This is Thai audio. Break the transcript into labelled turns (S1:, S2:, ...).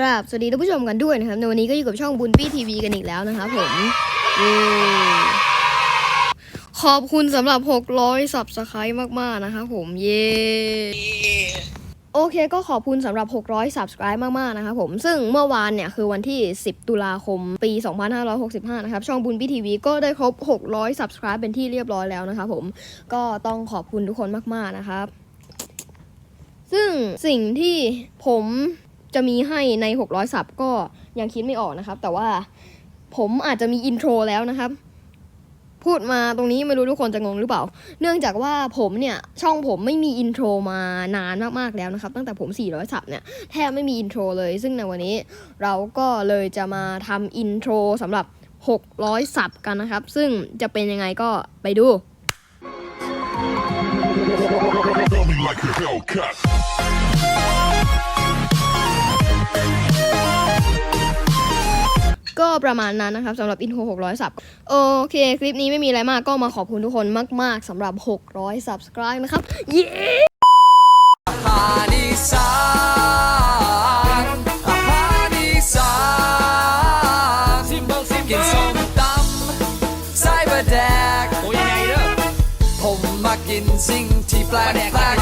S1: ครับสวัสดีท่านผู้ชมกันด้วยนะครับในวันนี้ก็อยู่กับช่องบุญปี้ทีวีกันอีกแล้วนะครับผมย้ขอบคุณสำหรับ 600 สับสไครต์มากๆนะครับผมเย้โอเคก็ขอบคุณสำหรับ 600 subscribe มาก ๆ นะครับผม ซึ่งเมื่อวานเนี่ย คือวันที่ 10 ตุลาคม ปี 2565 นะครับ ช่องบุญปี้ทีวีก็ได้ครบ 600 subscribe เป็นที่เรียบร้อยแล้วนะครับผม ก็ต้องขอบคุณทุกคนมาก ๆ นะครับ ซึ่งสิ่งที่ผม จะมีให้ใน 600 สับก็ยังคิดไม่ออกนะครับ แต่ว่าผมอาจจะมีอินโทรแล้วนะครับ พูดมาตรงนี้ไม่รู้ทุกคนจะงงหรือเปล่า เนื่องจากว่าผมเนี่ยช่องผมไม่มีอินโทรมานานมากๆแล้วนะครับ ตั้งแต่ผม 400 สับเนี่ยแทบไม่มีอินโทรเลย ซึ่งในวันนี้เราก็เลยจะมาทำอินโทรสำหรับ 600 สับกันนะครับ ซึ่งจะเป็นยังไงก็ไปดู
S2: like a Hellcat.
S1: ก็ประมาณนั้นนะครับสำหรับอินโทร600สับโอเค คลิปนี้ไม่มีอะไรมากก็มาขอบคุณทุกคนมากๆสำหรับ 600 subscribe นะครับ เย้
S3: อาหารอีสานอาหารอีสานซิมเบิลซิมกินส้มตำไส้บะแดกโอ้ยังไงเด้อผมมากินสิ่งที่แปลกแปลก